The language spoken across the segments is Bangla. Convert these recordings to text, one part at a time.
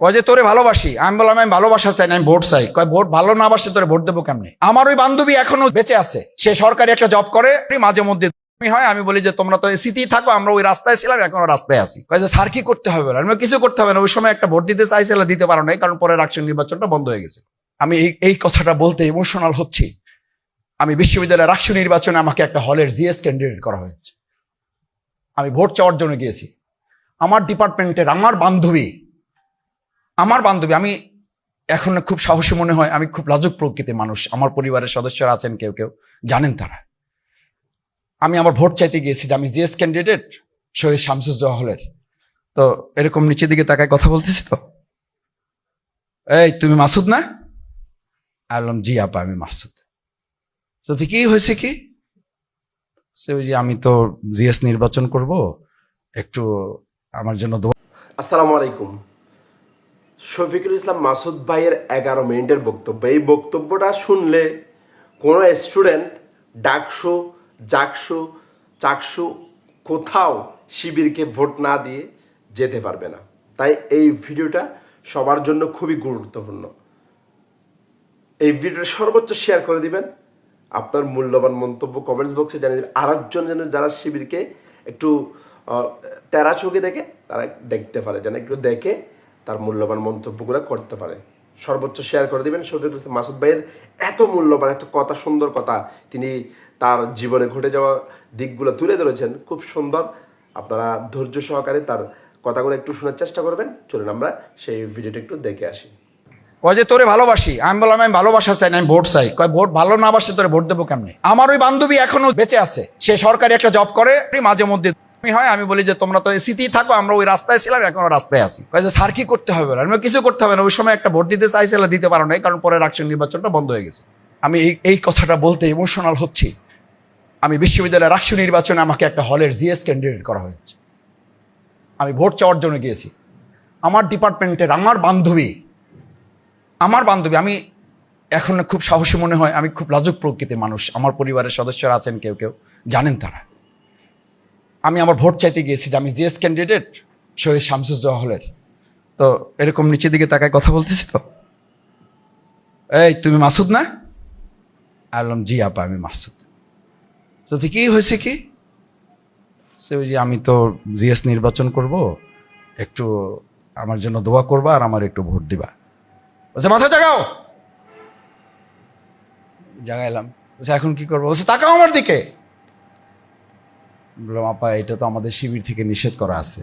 কয় যে, তোরে ভালোবাসি। আমি বললাম, আমি ভালোবাসা চাই না, আমি ভোট চাই। কয়, ভোট ভালো না বাসে তোরে ভোট দেবো কেমনে? আমার ওই বান্ধবী এখনও বেঁচে আছে। সে সরকারি একটা জব করে মাঝে মধ্যে হয়, আমি বলি যে, তোমরা তো এসিতেই থাকো, আমরা ওই রাস্তায় ছিলাম, এখনও রাস্তায় আছি। যে, স্যার, কি করতে হবে? আমি কিছু করতে হবে না। ওই সময় একটা ভোট দিতে চাইছিল, দিতে পারো নাই, কারণ পরে রাষ্ট্রীয় নির্বাচনটা বন্ধ হয়ে গেছে। আমি এই এই কথাটা বলতে ইমোশনাল হচ্ছি। আমি বিশ্ববিদ্যালয়ের রাষ্ট্রীয় নির্বাচনে আমাকে একটা হলের জিএস ক্যান্ডিডেট করা হয়েছে। আমি ভোট চাওয়ার জন্য গিয়েছি। আমার ডিপার্টমেন্টের আমার বান্ধবী আমার বান্ধবী, আমি এখন খুব সাহসী মনে হয়, আমি খুব লাজুক প্রকৃতির মানুষ। আমার পরিবারের সদস্যরা আছেন কেউ কেউ, জানেন তারা। আমি আমার ভোট চাইতে গিয়েছি যে আমি জিএস ক্যান্ডিডেট শহীদ শামসুজ্জোহা হলের। তো এরকম নিচের দিকে তাকায় কথা বলতেছি তো? এই, তুমি মাসুদ না? আমি বললাম, জি আপা, আমি মাসুদ। তো কি হয়েছে কি? সে ওই যে, আমি তো জিএস নির্বাচন করব, একটু আমার জন্য আসসালামু আলাইকুম। শফিকুল ইসলাম মাসুদ ভাইয়ের এগারো মিনিটের বক্তব্য। এই বক্তব্যটা শুনলে কোনো স্টুডেন্ট ডাকসু জাকসু চাকসু কোথাও শিবিরকে ভোট না দিয়ে যেতে পারবে না। তাই এই ভিডিওটা সবার জন্য খুবই গুরুত্বপূর্ণ। এই ভিডিওটা সর্বোচ্চ শেয়ার করে দিবেন। আপনার মূল্যবান মন্তব্য কমেন্টস বক্সে জানিয়ে দেবেন। আরেকজন যেন যারা শিবিরকে একটু তেরা চোখে দেখে, তারা দেখতে পারে। যেন একটু দেখে তার মূল্যবান মন্তব্যগুলো করতে পারে। সর্বোচ্চ শেয়ার করে দিবেন শফিকুল ইসলাম মাসুদ ভাইয়ের এত মূল্যবান, এত কথা, সুন্দর কথা তিনি তার জীবনে ঘটে যাওয়া দিকগুলো তুলে ধরেছেন। খুব সুন্দর। আপনারা ধৈর্য সহকারে তার কথাগুলো একটু শোনার চেষ্টা করবেন। চলুন আমরা সেই ভিডিওটা একটু দেখে আসি। কয় যে তোরে ভালোবাসি, আমি বললাম, আমি ভালোবাসা চাই না, আমি ভোট চাই। কয়, ভোট ভালো না বাসে তোরে ভোট দেবো কেমনে? আমার ওই বান্ধবী এখনও বেঁচে আছে। সে সরকারি একটা জব করে, মাঝে মধ্যে হয়, আমি বলি যে, তোমরা তো এসিতেই থাকো, আমরা ওই রাস্তায় ছিলাম, এখনও রাস্তায় আছি। যে, স্যার, কি করতে হবে? আমি কিছু করতে হবে না, ওই সময় একটা ভোট দিতে চাইছিল, দিতে পারো নাই, কারণ পরে রাষ্ট্রীয় নির্বাচনটা বন্ধ হয়ে গেছে। আমি এই এই কথাটা বলতে ইমোশনাল হচ্ছি। আমি বিশ্ববিদ্যালয়ের রাষ্ট্রীয় নির্বাচনে আমাকে একটা হলের জিএস ক্যান্ডিডেট করা হয়েছে। আমি ভোট চাওয়ার জন্য গিয়েছি। আমার ডিপার্টমেন্টের, আমার বান্ধবী আমার বান্ধবী, আমি এখন খুব সাহসী মনে হয়, আমি খুব লাজুক প্রকৃতির মানুষ। আমার পরিবারের সদস্যরা আছেন কেউ কেউ, জানেন তারা। আমি আমার ভোট চাইতে গিয়েছি যে আমি জিএস ক্যান্ডিডেট শহীদ শামসুজ্জোহা হলের। তো এরকম নিচের দিকে তাকায় কথা বলতেছি তো? এই, তুমি মাসুদ না? আমি বললাম জি আপা, আমি মাসুদ। তো কি হয়েছে কি? সে ওই যে আমি তো জিএস নির্বাচন করব, একটু আমার জন্য দোয়া করবা আর আমার একটু ভোট দিবা। বলছে, মাথা জাগাও জাগাইলাম। বলছে, এখন কি করব? বলছে, তাকাও আমার দিকে। বললাম, আপা, এটা তো আমাদের শিবির থেকে নিষেধ করা আছে।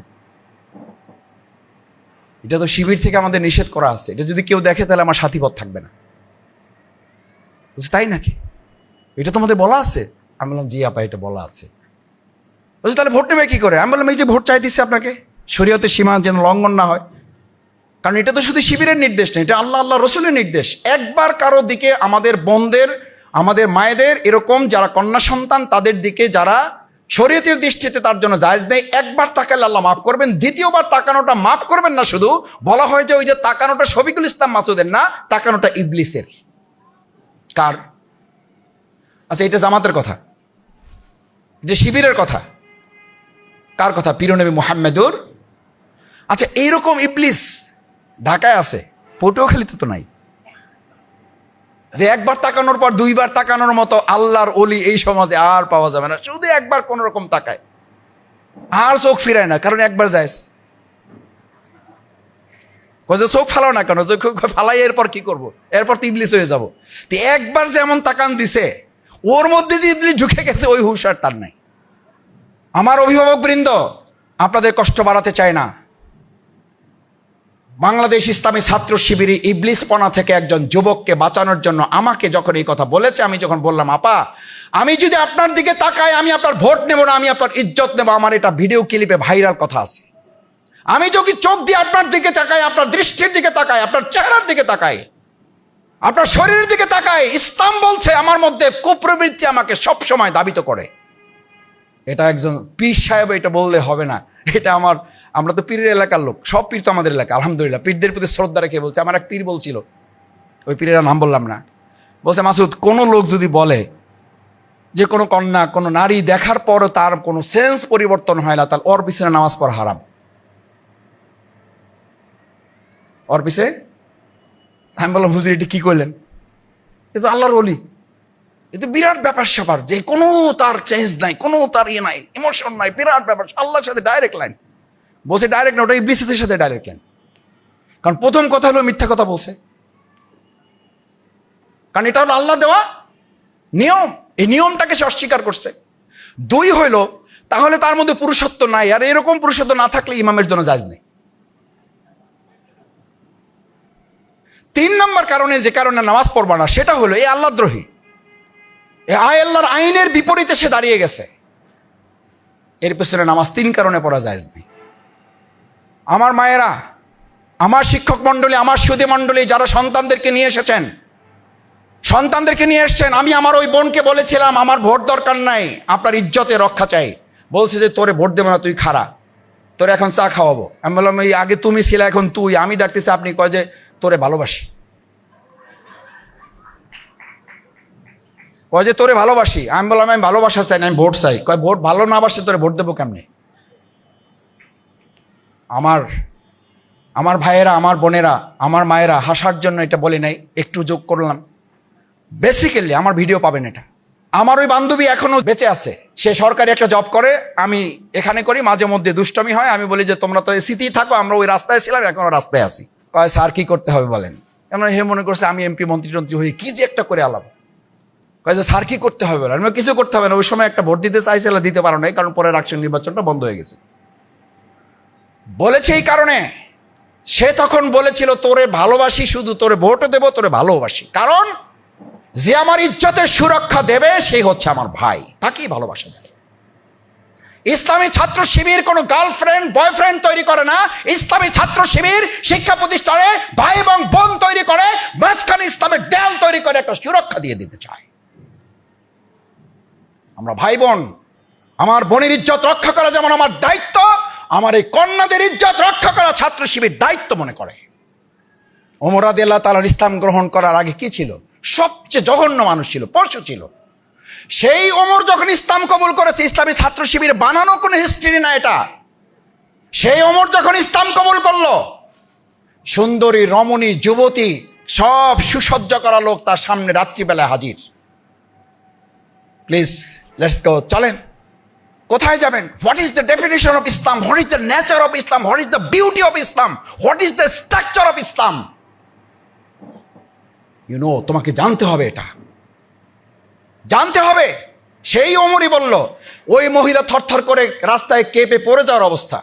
এটা তো শিবির থেকে আমাদের নিষেধ করা আছে। এটা যদি কেউ দেখে, তাহলে আমার সাথীপথ থাকবে না। তাই নাকি? এটা তোমাদের বলা আছে? আমি বললাম, জি আপা, এটা বলা আছে। বলছে, তাহলে ভোট নেবে কি করে? আমি বললাম, এই যে ভোট চাইতেছি আপনাকে শরীয়তের সীমা যেন লঙ্ঘন না হয়। কারণ এটা তো শুধু শিবিরের নির্দেশ না, এটা আল্লাহ আল্লাহ রসুলের নির্দেশ। একবার কারও দিকে আমাদের বোনদের, আমাদের মায়েদের এরকম যারা কন্যা সন্তান, তাদের দিকে যারা শরীয়তের দৃষ্টিতে তার জন্য জায়জ নেই। একবার তাকালে আল্লাহ মাফ করবেন, দ্বিতীয়বার তাকানোটা মাফ করবেন না শুধু। বলা হয় যে ওই যে তাকানোটা শফিকুল ইসলাম মাসুদের না, তাকানোটা ইবলিসের। কার? আচ্ছা এটা জামাতের কথা। এটা শিবিরের কথা। কার কথা? পিরনবী মোহাম্মেদুর। আচ্ছা এইরকম ইবলিস ঢাকায় আছে, পটুয়াখালীতে তো নাই। যে একবার তাকানোর পর দুইবার তাকানোর মতো আল্লাহর অলি এই সমাজে আর পাওয়া যাবে না। শুধু একবার কোন রকম তাকায়। আর চোখ ফিরায় না, কারণ একবার যায়স। যে চোখ ফালাও না কেন? চোখ ফালাই, এরপর কি করব? এরপর তো ইবলিস হয়ে যাব। তো একবার যেমন তাকান দিছে, ওর মধ্যে যে ইবলিস ঢুকে গেছে, ওই হুশার তার নাই। আমার অভিভাবক বৃন্দ, আপনাদের কষ্ট বাড়াতে চায় না। বাংলাদেশ ইসলামী ছাত্র শিবিরে ইবলিসপনা থেকে একজন যুবককে বাঁচানোর জন্য আমাকে যখন এই কথা বলেছে, আমি যখন বললাম, আপা, আমি যদি আপনার দিকে তাকাই, আমি আপনার ভোট নেব না, আমি আপনার ইজ্জত নেব, আমার এটা ভিডিও ক্লিপে ভাইরাল কথা আছে। আমি যদি চোখ দিয়ে আপনার দিকে তাকাই, আপনার দৃষ্টির দিকে তাকাই, আপনার চেহারার দিকে তাকাই, আপনার শরীরের দিকে তাকাই, ইসলাম বলছে আমার মধ্যে কুপ্রবৃত্তি আমাকে সব সময় দাবিত করে। এটা একজন পীর সাহেব এটা বললে হবে না। এটা আমার আমরা তো পীরের এলাকার লোক, সব পীর তো আমাদের এলাকা, আলহামদুলিল্লাহ। পীরদের প্রতি শ্রদ্ধা রেখে বলছে, আমার এক পীর বলছিল। ওই পীরের নাম বললাম না। বলছে, মাসুদ, কোনো লোক যদি বলে যে কোনো কন্যা, কোনো নারী দেখার পরও তার কোনো সেন্স পরিবর্তন হয় না, তাহলে ওর পিছনে নামাজ পড়া হারাম। ওর পিছে? আমি বললাম, হুজুর, এটি কি করলেন এ তো আল্লাহর অলি এ তো বিরাট ব্যাপার স্যাপার, যে কোনো তার চেঞ্জ নাই, কোনো তার ইয়ে নাই, ইমোশন নাই, বিরাট ব্যাপার, আল্লাহর সাথে ডাইরেক্ট লাইন। বলছে ডাইরেক্ট না, ওটা ইবলিসের সাথে ডাইরেক্ট লাইন কারণ প্রথম কথা হলো মিথ্যা কথা বলছে। কারণ এটা হলো আল্লাহ দেওয়া নিয়ম। এই নিয়মটাকে সে অস্বীকার করছে। দুই হইল, তাহলে তার মধ্যে পুরুষত্ব নাই। আর এরকম পুরুষত্ব না থাকলে ইমামের জন্য জায়জ নেই। তিন নম্বর কারণে যে কারণে নামাজ পড়বা না, সেটা হলো এই আল্লাহদ্রোহী এ আয় আল্লাহর আইনের বিপরীতে সে দাঁড়িয়ে গেছে। এর পেছনে নামাজ তিন কারণে পড়া যায় নেই। আমার মায়েরা, আমার শিক্ষক মণ্ডলী, আমার সুদী মণ্ডলী যারা সন্তানদেরকে নিয়ে এসেছেন, সন্তানদেরকে নিয়ে এসছেন, আমি আমার ওই বোনকে বলেছিলাম, আমার ভোট দরকার নাই, আপনার ইজ্জতে রক্ষা চাই। বলছে যে, তোরে ভোট দেবো না, তুই খারা তোরে এখন চা খাওয়াবো। আমি বললাম, এই আগে তুমি ছিলে, এখন তুই। আমি ডাকতেছি, আপনি কয় যে, তোরে ভালোবাসি। কয় যে, তোরে ভালোবাসি। আমি বললাম, আমি ভালোবাসা চাই না, আমি ভোট চাই। কয়, ভোট ভালো না বাসে তোরে ভোট দেবো কেমনে? আমার আমার ভাইয়েরা, আমার বোনেরা, আমার মায়েরা হাসার জন্য এটা বলে নাই, একটু যোগ করলাম। বেসিক্যালি আমার ভিডিও পাবেন এটা। আমার ওই বান্ধবী এখনও বেঁচে আছে। সে সরকারি একটা জব করে, আমি এখানে করি, মাঝে মধ্যে দুষ্টমি হয়, আমি বলি যে, তোমরা তো এসিতেই থাকো, আমরা ওই রাস্তায় ছিলাম, এখনও রাস্তায় আছি। কয়, স্যার, কি করতে হবে বলেন? এমন হে মনে করছে, আমি এমপি মন্ত্রী টন্ত্রী হয়ে কী যে একটা করে আলাপ কয় যে, স্যার, কি করতে হবে বলেন? কিছু করতে হবে না, ওই সময় একটা ভোট দিতে চাইছিল, দিতে পারো নাই, কারণ পরে রাকশন নির্বাচনটা বন্ধ হয়ে গেছে। বলেছে এই কারণে। সে তখন বলেছিল, তোরে ভালোবাসি শুধু, তোরে ভোটও দেবো, তোরে ভালোবাসি। কারণ, যে আমার ইজ্জতের সুরক্ষা দেবে সেই হচ্ছে আমার ভাই। তাকেই ভালোবাসা যায় ইসলামী ছাত্র শিবির কোনো গার্লফ্রেন্ড, বয়ফ্রেন্ড তৈরি করে না। ইসলামী ছাত্র শিবির শিক্ষা প্রতিষ্ঠানে ভাই এবং বোন তৈরি করে, মাঝখানে ইসলামের দেয়াল তৈরি করে একটা সুরক্ষা দিয়ে দিতে চায়। আমরা ভাই বোন, আমার বোনের ইজ্জত রক্ষা করা যেমন আমার দায়িত্ব আমার এই কন্যাদের ইজ্জত রক্ষা করা ছাত্র শিবির দায়িত্ব মনে করে। ওমরাদ আল্লাহ তালার ইসলাম গ্রহণ করার আগে কি ছিল? সবচেয়ে জঘন্য মানুষ ছিল, পরশু ছিল। সেই ওমর যখন ইসলাম কবুল করেছে, ইসলামী ছাত্র শিবির বানানো কোনো হিস্ট্রি না এটা। সেই ওমর যখন ইসলাম কবুল করল, সুন্দরী, রমণী, যুবতী, সব সুসজ্জা করা লোক তার সামনে রাত্রিবেলায় হাজির। প্লিজ লেটস গো চলেন। কোথায় যাবেন? What is the definition of Islam what is the nature of Islam what is the beauty of Islam what is the structure of Islam you know তোমাকে জানতে হবে এটা। জানতে হবে। সেই অমরই বলল, ওই মহিলা থরথর করে রাস্তায় কেঁপে পড়ে যাওয়ার অবস্থা।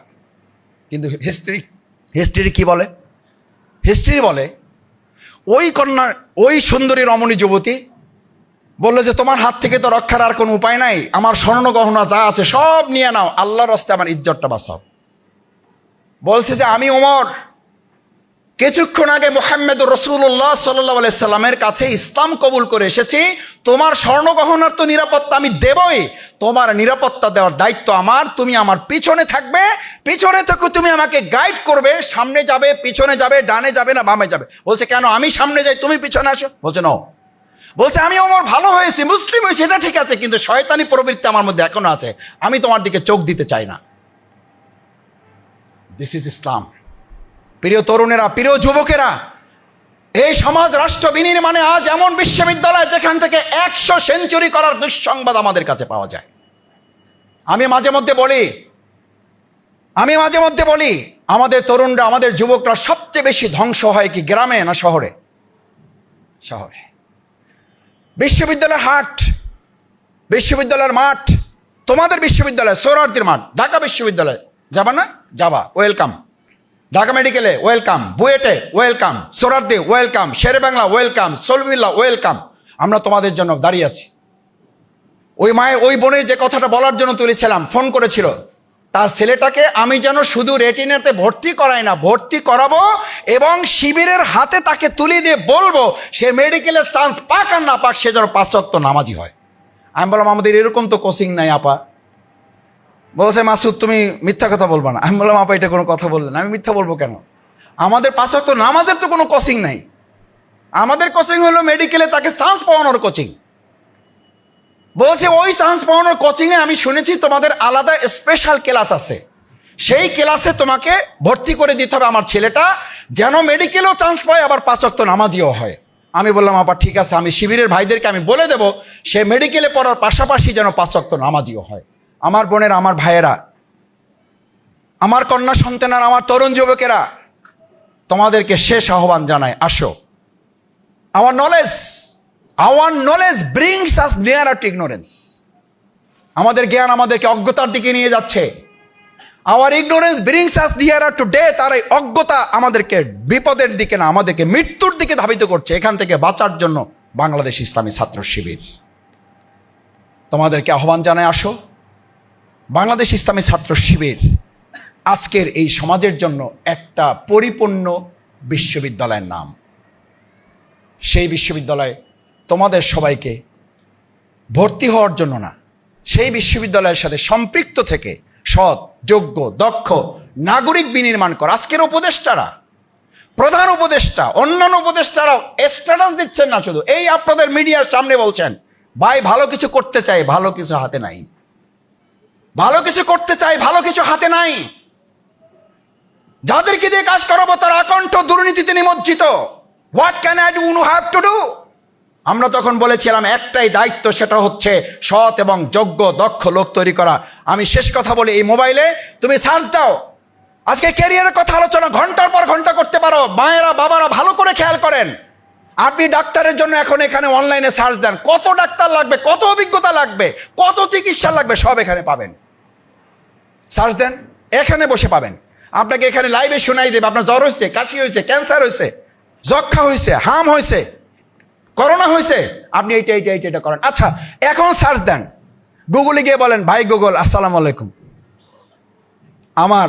কিন্তু হিস্ট্রি হিস্ট্রি কি বলে? হিস্ট্রি বলে, ওই কন্যা, ওই সুন্দরী রমণী যুবতী বলল যে, তোমার হাত থেকে তো রক্ষার আর কোনো উপায় নাই। আমার স্বর্ণ গহনা যা আছে সব নিয়ে নাও। আল্লাহর রস্তে আমার ইজ্জতটা বাঁচাও। বলছে যে, আমি ওমর। কিছুক্ষণ আগে মোহাম্মদ রসুল্লাহ সাল্লাহ সাল্লামের কাছে ইসলাম কবুল করে এসেছি। তোমার স্বর্ণ গহনার তো নিরাপত্তা আমি দেবই। তোমার নিরাপত্তা দেওয়ার দায়িত্ব আমার। তুমি আমার পিছনে থাকবে। পিছনে থেকে তুমি আমাকে গাইড করবে। সামনে যাবে, পিছনে যাবে, ডানে যাবে না বামে যাবে। বলছে, কেন? আমি সামনে যাই, তুমি পিছনে আসো। বলছে ন বলছে, আমি আমার ভালো হয়েছি, মুসলিম হয়েছি, এটা ঠিক আছে, কিন্তু শয়তানি প্রবৃত্তি আমার মধ্যে এখনও আছে। আমি তোমার দিকে চোখ দিতে চাই না। দিস ইজ ইসলাম প্রিয় তরুণেরা, প্রিয় যুবকেরা, এই সমাজ রাষ্ট্র বিনির্মাণে আজ এমন বিশ্ববিদ্যালয় যেখান থেকে একশো সেঞ্চুরি করার দুঃসংবাদ আমাদের কাছে পাওয়া যায়। আমি মাঝে মধ্যে বলি, আমি মাঝে মধ্যে বলি, আমাদের তরুণরা, আমাদের যুবকরা সবচেয়ে বেশি ধ্বংস হয় কি গ্রামে না শহরে? শহরে। বিশ্ববিদ্যালয়ের হাট, বিশ্ববিদ্যালয়ের মাঠ, তোমাদের বিশ্ববিদ্যালয় সোহরার্দির মাঠ, ঢাকা বিশ্ববিদ্যালয়। যাবা না? যাবা। ওয়েলকাম ঢাকা মেডিকেলে ওয়েলকাম বুয়েটে ওয়েলকাম সোরারদে welcome Shere Bangla welcome Salimullah welcome আমরা তোমাদের জন্য দাঁড়িয়ে আছি। ওই মায়ের, ওই বোনের যে কথাটা বলার জন্য তুলেছিলাম, ফোন করেছিল। তার ছেলেটাকে আমি যেন শুধু রেটিনাতে ভর্তি করাই না, ভর্তি করাবো এবং শিবিরের হাতে তাকে তুলে দিয়ে বলব, সে মেডিকেলের চান্স পাক আর না পাক সে যেন পাশ্চাত্য নামাজি হয়। আমি বললাম, আমাদের এরকম তো কোচিং নাই আপা। বলছে, মাসুদ, তুমি মিথ্যা কথা বলবা না। আমি বললাম, আপা, এটা কোনো কথা বললেন আমি মিথ্যা বলব কেন? আমাদের পাশে তো নামাজের তো কোনো কোচিং নাই। আমাদের কোচিং হলো মেডিকেলে তাকে চান্স পাওয়ানোর কোচিং বলছে, ওই চান্স পাওয়ানোর কোচিংয়ে আমি শুনেছি তোমাদের আলাদা স্পেশাল ক্লাস আছে। সেই ক্লাসে তোমাকে ভর্তি করে দিতে হবে আমার ছেলেটা, যেন মেডিকেলেও চান্স পায়, আবার পাঁচক্ত নামাজিও হয়। আমি বললাম আবার ঠিক আছে, আমি শিবিরের ভাইদেরকে আমি বলে দেব, সে মেডিকেলে পড়ার পাশাপাশি যেন পাঁচক্ত নামাজিও হয়। আমার বোনের, আমার ভাইয়েরা, আমার কন্যা সন্তান আমার তরুণ যুবকেরা, তোমাদেরকে শেষ আহ্বান জানায় আসো। আমার knowledge our knowledge brings us near to ignorance আমাদের জ্ঞান আমাদেরকে অজ্ঞতার দিকে নিয়ে যাচ্ছে। Our ignorance brings us near to death আর এই অজ্ঞতা আমাদেরকে বিপদের দিকে না, আমাদেরকে মৃত্যুর দিকে ধাবিত করছে। এখান থেকে বাঁচার জন্য বাংলাদেশ ইসলামী ছাত্র শিবির। তোমাদেরকে আহ্বান জানায় আসো। বাংলাদেশ ইসলামী ছাত্র শিবির আজকের এই সমাজের জন্য একটা পরিপূর্ণ বিশ্ববিদ্যালয়ের নাম। সেই বিশ্ববিদ্যালয়ে তোমাদের সবাইকে ভর্তি হওয়ার জন্য না, সেই বিশ্ববিদ্যালয়ের সাথে সম্পৃক্ত থেকে সৎ, যোগ্য, দক্ষ, নাগরিক বিনির্মাণ কর। আজকের উপদেষ্টারা, প্রধান উপদেষ্টা, অন্যান্য উপদেষ্টারাও স্ট্যাটাস দিচ্ছেন না শুধু। এই আপনাদের মিডিয়ার সামনে বলছেন, ভাই, ভালো কিছু করতে চাই, ভালো কিছু হাতে নাই। ভালো কিছু করতে চাই, ভালো কিছু হাতে নাই। যাদেরকে দিয়ে কাজ করাবো তারা আকণ্ঠ দুর্নীতিতে নিমজ্জিত। What can I do have to do আমরা তখন বলেছিলাম, একটাই দায়িত্ব সেটা হচ্ছে সৎ এবং যোগ্য, দক্ষ লোক তৈরি করা। আমি শেষ কথা বলি, এই মোবাইলে তুমি সার্চ দাও। আজকে ক্যারিয়ারের কথা আলোচনা, ঘণ্টার পর ঘণ্টা করতে পারো। মায়েরা, বাবারা ভালো করে খেয়াল করেন। আপনি ডাক্তারের জন্য এখন এখানে অনলাইনে সার্চ দেন। কত ডাক্তার লাগবে, কত অভিজ্ঞতা লাগবে, কত চিকিৎসা লাগবে, সব এখানে পাবেন। সার্চ দেন, এখানে বসে পাবেন। আপনাকে এখানে লাইভে শোনাই দেবে। আপনার জ্বর হয়েছে, কাশি হয়েছে ক্যান্সার হয়েছে যক্ষা হয়েছে, হাম হয়েছে। করোনা হয়েছে? আপনি এইটা এইটা এইটা এটা করেন। আচ্ছা এখন সার্চ দেন। গুগলে গিয়ে বলেন, ভাই গুগল আসসালামু আলাইকুম। আমার